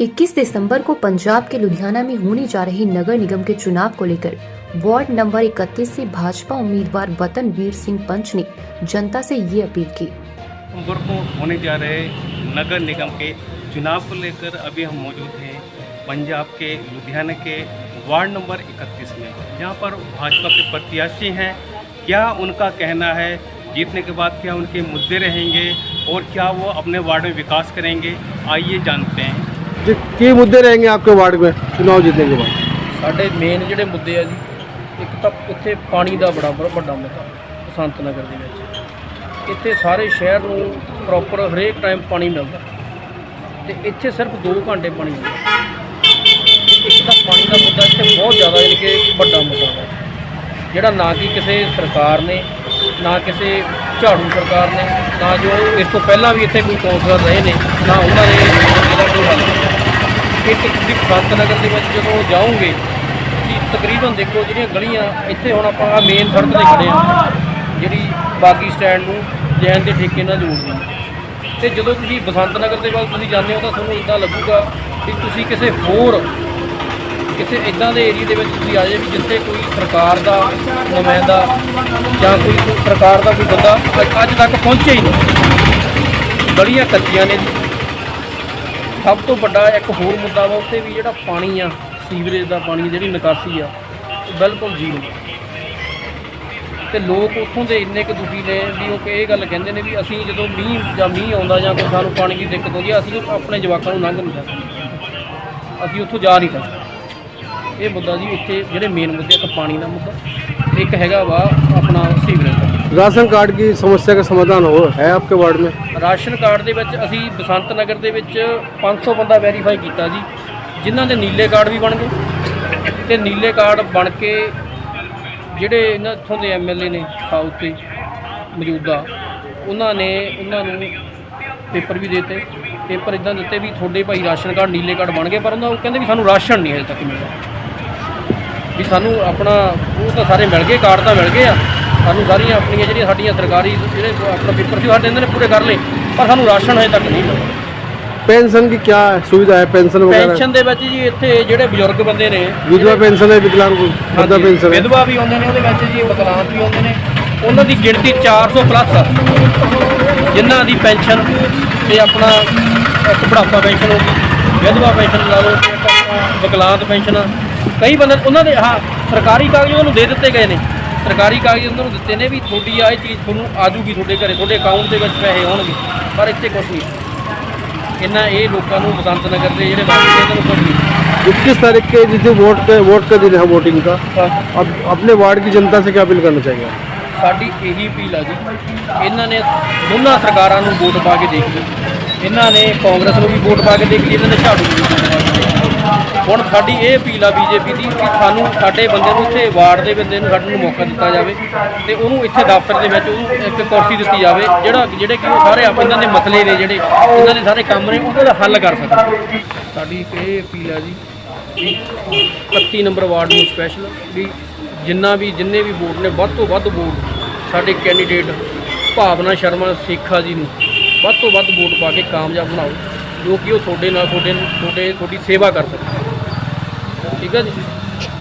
21 दिसंबर को पंजाब के लुधियाना में होने जा रहे नगर निगम के चुनाव को लेकर वार्ड नंबर 31 से भाजपा उम्मीदवार वतन वीर सिंह पंच ने जनता से ये अपील की। नवंबर को होने जा रहे नगर निगम के चुनाव को लेकर अभी हम मौजूद हैं पंजाब के, लुधियाना के वार्ड नंबर 31 में। जहाँ पर भाजपा के प्रत्याशी हैं, क्या उनका कहना है, जीतने के बाद क्या उनके मुद्दे रहेंगे और क्या वो अपने वार्ड में विकास करेंगे, आइए जानते हैं। जी ਕੀ ਮੁੱਦੇ रहेंगे आपके वार्ड में चुनाव जीतने के बाद ਸਾਡੇ ਮੇਨ ਜਿਹੜੇ ਮੁੱਦੇ ਆ ਜੀ ਇੱਕ ਤਾਂ ਇੱਥੇ ਪਾਣੀ ਦਾ ਬੜਾ ਬੜਾ ਵੱਡਾ ਮੁੱਦਾ ਬਸੰਤ ਨਗਰ ਦੇ ਵਿੱਚ ਇੱਥੇ ਸਾਰੇ ਸ਼ਹਿਰ ਨੂੰ ਪ੍ਰੋਪਰ ਹਰੇਕ ਟਾਈਮ ਪਾਣੀ ਮਿਲਦਾ ਤੇ ਇੱਥੇ ਸਿਰਫ 2 ਘੰਟੇ ਪਾਣੀ ਮਿਲਦਾ ਇੱਕ ਤਾਂ ਪਾਣੀ ਦਾ ਮੁੱਦਾ ਇੱਥੇ ਬਹੁਤ ਜ਼ਿਆਦਾ ਯਾਨੀ ਕਿ ਵੱਡਾ ਮੁੱਦਾ ਹੈ ਜਿਹੜਾ ਨਾ ਕਿ ਕਿਸੇ ਸਰਕਾਰ ਨੇ ਨਾ ਕਿਸੇ ਝਾੜੂ ਸਰਕਾਰ ਨੇ ਨਾ ਜੋ ਇਸ ਤੋਂ ਪਹਿਲਾਂ ਵੀ ਇੱਥੇ ਕੋਈ ਕੌਂਸਲਰ ਰਹੇ ਨੇ ਨਾ ਉਹਨਾਂ ਨੇ ਇਹਦਾ ਕੋਈ ਹੱਲ ਬਸੰਤ ਨਗਰ ਦੇ ਵਿੱਚ ਜਦੋਂ ਜਾਓਗੇ ਕਿ ਤਕਰੀਬਨ ਦੇਖੋ ਜਿਹੜੀਆਂ ਗਲੀਆਂ, ਇੱਥੇ ਹੁਣ ਆਪਾਂ ਆ ਮੇਨ ਸੜਕ ਤੇ ਖੜੇ ਆ ਜਿਹੜੀ ਬਾਗੀ ਸਟੈਂਡ ਨੂੰ ਜੈਨ ਦੇ ਠੇਕੇ ਨਾਲ ਜੋੜਦੀ ਹੈ। ਤੇ ਜਦੋਂ ਤੁਸੀਂ ਬਸੰਤ ਨਗਰ ਦੇ ਵੱਲ ਤੁਸੀਂ ਜਾਂਦੇ ਹੋ ਤਾਂ ਤੁਹਾਨੂੰ ਇਦਾਂ ਲੱਗੂਗਾ ਕਿ ਤੁਸੀਂ ਕਿਸੇ ਹੋਰ, ਕਿਸੇ ਇਦਾਂ ਦੇ ਏਰੀਆ ਦੇ ਵਿੱਚ ਤੁਸੀਂ ਆ ਜਾਏ ਵੀ ਜਿੱਥੇ ਕੋਈ ਸਰਕਾਰ ਦਾ ਨੁਮਾਇੰਦਾ ਜਾਂ ਕੋਈ ਸਰਕਾਰ ਦਾ ਕੋਈ ਬੰਦਾ ਅੱਜ- ਤੱਕ ਪਹੁੰਚਿਆ ਹੀ ਨਹੀਂ। ਗਲੀਆਂ ਕੱਚੀਆਂ ਨੇ ਸਭ ਤੋਂ ਵੱਡਾ ਇੱਕ ਹੋਰ ਮੁੱਦਾ ਵਾ ਉੱਥੇ ਵੀ ਜਿਹੜਾ ਪਾਣੀ ਆ, ਸੀਵਰੇਜ ਦਾ ਪਾਣੀ ਜਿਹੜੀ ਨਿਕਾਸੀ ਆ, ਉਹ ਬਿਲਕੁਲ ਜ਼ੀਰੋ ਤੇ ਲੋਕ ਉੱਥੋਂ ਦੇ ਇੰਨੇ ਕੁ ਦੁਖੀ ਨੇ ਵੀ ਉਹ ਇਹ ਗੱਲ ਕਹਿੰਦੇ ਨੇ ਵੀ ਅਸੀਂ ਜਦੋਂ ਮੀਂਹ ਜਾਂ ਮੀਂਹ ਆਉਂਦਾ ਜਾਂ ਕੋਈ ਸਾਨੂੰ ਪਾਣੀ ਦੀ ਦਿੱਕਤ ਆਉਂਦੀ ਆ, ਅਸੀਂ ਆਪਣੇ ਜਵਾਕਾਂ ਨੂੰ ਲੰਘ ਨਹੀਂ ਸਕਦੇ ਅਸੀਂ ਉੱਥੋਂ ਜਾ ਨਹੀਂ ਸਕਦੇ। ਇਹ ਮੁੱਦਾ ਜੀ ਉੱਥੇ ਜਿਹੜੇ ਮੇਨ ਮੁੱਦੇ ਇੱਕ ਪਾਣੀ ਦਾ ਮੁੱਦਾ, ਇੱਕ ਹੈਗਾ ਵਾ ਆਪਣਾ ਸੀਵਰੇਜ ਦਾ। ਰਾਸ਼ਨ ਕਾਰਡ ਦੀ ਸਮੱਸਿਆ ਦਾ ਸਮਾਧਾਨ ਹੋ ਹੈ ਆਪਕੇ ਵਾਰਡ में ਰਾਸ਼ਨ ਕਾਰਡ ਦੇ ਵਿੱਚ ਅਸੀਂ ਬਸੰਤ ਨਗਰ ਦੇ ਵਿੱਚ 500 ਬੰਦਾ ਵੈਰੀਫਾਈ ਕੀਤਾ ਜੀ, ਜਿਨ੍ਹਾਂ ਦੇ ਨੀਲੇ ਕਾਰਡ ਵੀ ਬਣ ਗਏ ਤੇ ਨੀਲੇ ਕਾਰਡ ਬਣ ਕੇ ਜਿਹੜੇ ਇਹਨਾਂ ਇੱਥੋਂ ਦੇ ਐਮਐਲਏ ਨੇ ਸਾਊਥ 'ਤੇ ਮੌਜੂਦਾ, ਉਹਨਾਂ ਨੇ, ਉਹਨਾਂ ਨੂੰ ਪੇਪਰ ਵੀ ਦਿੱਤੇ, ਪੇਪਰ ਇਦਾਂ ਦਿੱਤੇ ਵੀ ਤੁਹਾਡੇ ਭਾਈ ਰਾਸ਼ਨ ਕਾਰਡ ਨੀਲੇ ਕਾਰਡ ਬਣ ਗਏ, ਪਰ ਉਹਨਾਂ ਉਹ ਕਹਿੰਦੇ ਵੀ ਸਾਨੂੰ ਰਾਸ਼ਨ ਨਹੀਂ ਹਜੇ ਤੱਕ ਮਿਲਿਆ। ਵੀ ਸਾਨੂੰ ਆਪਣਾ, ਉਹ ਤਾਂ ਸਾਰੇ ਮਿਲ ਗਏ, ਕਾਰਡ ਤਾਂ ਮਿਲ ਗਏ ਆ ਸਾਨੂੰ ਸਾਰੀਆਂ ਆਪਣੀਆਂ ਜਿਹੜੀਆਂ ਸਾਡੀਆਂ ਸਰਕਾਰੀ ਜਿਹੜੇ ਆਪਣਾ ਪੇਪਰ ਸੀ ਸਾਡੇ ਇਹਨਾਂ ਨੇ ਪੂਰੇ ਕਰ ਲਏ ਪਰ ਸਾਨੂੰ ਰਾਸ਼ਨ ਹਜੇ ਤੱਕ ਨਹੀਂ ਮਿਲਿਆ पेंशन की क्या सुविधा है पेंशन वगैरह ਪੈਨਸ਼ਨ ਦੇ ਵਿੱਚ ਜੀ ਇੱਥੇ ਜਿਹੜੇ ਬਜ਼ੁਰਗ ਬੰਦੇ ਨੇ विधवा पेंशन है विकलांग वृद्धा ਹਾਂਜੀ, पेंशन है ਵਿਧਵਾ ਵੀ ਆਉਂਦੇ ਨੇ ਉਹਦੇ ਵਿੱਚ ਜੀ ਵਿਕਲਾਂਗ ਵੀ ਆਉਂਦੇ ਨੇ ਉਹਨਾਂ ਦੀ ਗਿਣਤੀ 400 ਪਲੱਸ ਆ ਜਿਨ੍ਹਾਂ ਦੀ ਪੈਨਸ਼ਨ ਤੇ ਆਪਣਾ ਇੱਕ ਬੁਢਾਪਾ ਪੈਨਸ਼ਨ ਹੋ ਗਈ ਵਿਧਵਾ ਪੈਨਸ਼ਨ ਲਾ ਲਓ ਤੇ ਇੱਕ ਆਪਣਾ ਵਿਕਲਾਂਗ ਪੈਨਸ਼ਨ ਆ। ਕਈ ਬੰਦੇ ਉਹਨਾਂ ਦੇ ਹਾਂ ਸਰਕਾਰੀ ਕਾਗਜ਼ ਉਹਨਾਂ ਨੂੰ ਦੇ ਦਿੱਤੇ ਗਏ ਨੇ ਸਰਕਾਰੀ ਕਾਗਜ਼ ਉਹਨਾਂ ਨੂੰ ਦਿੱਤੇ ਨੇ ਵੀ ਤੁਹਾਡੀ ਆ ਇਹ ਚੀਜ਼ ਤੁਹਾਨੂੰ ਆਜੂਗੀ ਤੁਹਾਡੇ ਘਰੇ ਤੁਹਾਡੇ ਅਕਾਊਂਟ ਦੇ ਵਿੱਚ ਪੈਸੇ ਆਉਣਗੇ ਪਰ ਇੱਥੇ ਕੁਝ ਨਹੀਂ ਇਹਨਾਂ ਇਹ ਲੋਕਾਂ ਨੂੰ ਬਸੰਤ ਨਗਰ ਦੇ ਜਿਹੜੇ ਵਾਸੀ ਨੇ ਇਹਨਾਂ ਨੂੰ ਕੁਝ ਨਹੀਂ इक्कीस तारीख के जिस दिन वोट के वोट का दिन है वोटिंग का अब अपने वार्ड की जनता से क्या अपील करना चाहिए ਸਾਡੀ ਇਹੀ ਅਪੀਲ ਆ ਜੀ ਇਹਨਾਂ ਨੇ ਦੋਨਾਂ ਸਰਕਾਰਾਂ ਨੂੰ ਵੋਟ ਪਾ ਕੇ ਦੇਖ ਲਈ ਇਹਨਾਂ ਨੇ ਕਾਂਗਰਸ ਨੂੰ ਵੀ ਵੋਟ ਪਾ ਕੇ ਦੇਖ ਲਈ ਇਹਨਾਂ ਨੇ ਝਾੜੂ ਨੂੰ ਵੀ ਵੋਟ ਪਾ ਕੇ ਦੇਖ ਲਈ ਹੁਣ ਸਾਡੀ ਇਹ ਅਪੀਲ ਆ ਬੀਜੇਪੀ ਦੀ ਕਿ ਸਾਨੂੰ ਸਾਡੇ ਬੰਦੇ ਨੂੰ ਇੱਥੇ ਵਾਰਡ ਦੇ ਬੰਦੇ ਨੂੰ ਸਾਡੇ ਨੂੰ ਮੌਕਾ ਦਿੱਤਾ ਜਾਵੇ ਤੇ ਉਹਨੂੰ ਇੱਥੇ ਦਫ਼ਤਰ ਦੇ ਵਿੱਚ ਉਹਨੂੰ ਇੱਕ ਕੁਰਸੀ ਦਿੱਤੀ ਜਾਵੇ, ਜਿਹੜਾ ਜਿਹੜੇ ਕਿ ਉਹ ਸਾਰੇ ਆਪ ਇਹਨਾਂ ਦੇ ਮਸਲੇ ਨੇ ਜਿਹੜੇ ਇਹਨਾਂ ਦੇ ਸਾਰੇ ਕੰਮ ਨੇ, ਉਹਨਾਂ ਦਾ ਹੱਲ ਕਰ ਸਕਣ। ਸਾਡੀ ਇਹ ਅਪੀਲ ਆ ਜੀ ਵੀ 31 ਨੰਬਰ ਵਾਰਡ ਨੂੰ ਸਪੈਸ਼ਲ ਵੀ ਜਿੰਨਾ ਵੀ ਜਿੰਨੇ ਵੀ ਵੋਟ ਨੇ, ਵੱਧ ਤੋਂ ਵੱਧ ਵੋਟ ਸਾਡੇ ਕੈਂਡੀਡੇਟ ਭਾਵਨਾ ਸ਼ਰਮਾ, ਸੇਖਾ ਜੀ ਨੂੰ ਵੱਧ ਤੋਂ ਵੱਧ ਵੋਟ ਪਾ ਕੇ ਕਾਮਯਾਬ ਬਣਾਓ, ਜੋ ਕਿ ਉਹ ਤੁਹਾਡੇ ਨਾਲ ਤੁਹਾਡੇ ਤੁਹਾਡੇ ਤੁਹਾਡੀ ਸੇਵਾ ਕਰ ਸਕਣ। ਠੀਕ ਹੈ ਜੀ